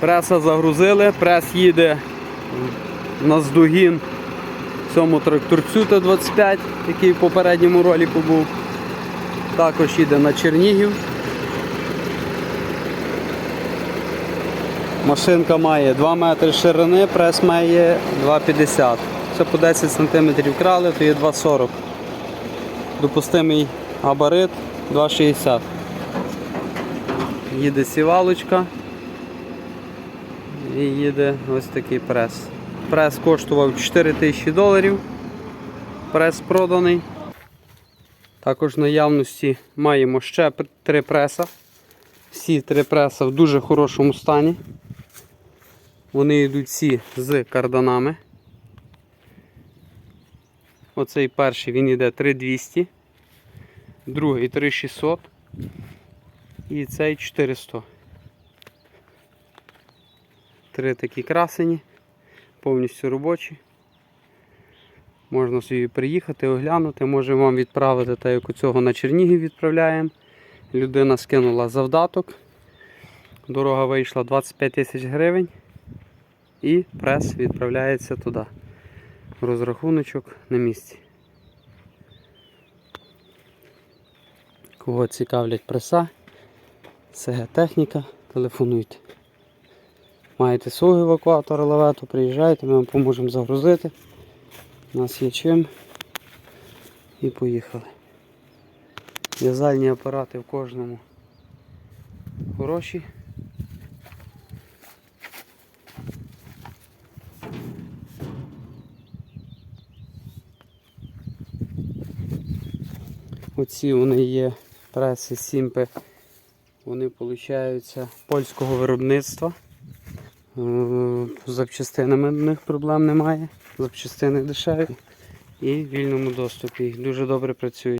Преса загрузили, прес їде на здугін цьому тракторцю Т-25, який в попередньому ролику був. Також їде на Чернігів. Машинка має 2 метри ширини, прес має 2,50. Це по 10 см крали, то є 2,40. Допустимий габарит 2,60. Їде сівалочка і їде ось такий прес. Прес коштував 4 тисячі доларів. Прес проданий. Також в наявності маємо ще три преса. Всі три преса в дуже хорошому стані. Вони йдуть всі з карданами. Оцей перший він йде 3200, другий 3600 і цей 400. Три такі красені, повністю робочі. Можна собі приїхати, оглянути, можемо вам відправити, так як у цього на Чернігів відправляємо. Людина скинула завдаток. Дорога вийшла 25 тисяч гривень. І прес відправляється туди. Розрахуночок на місці. Кого цікавлять преса, СГ техніка, телефонуйте. Маєте свого евакуатора лавету, приїжджайте, ми вам поможемо загрузити. У нас є чим. І поїхали. В'язальні апарати в кожному хороші. Оці вони є преси Сімпи. Вони получаються польського виробництва. Е, запчастинами в них проблем немає. Запчастини дешеві і в вільному доступі. Дуже добре працюють.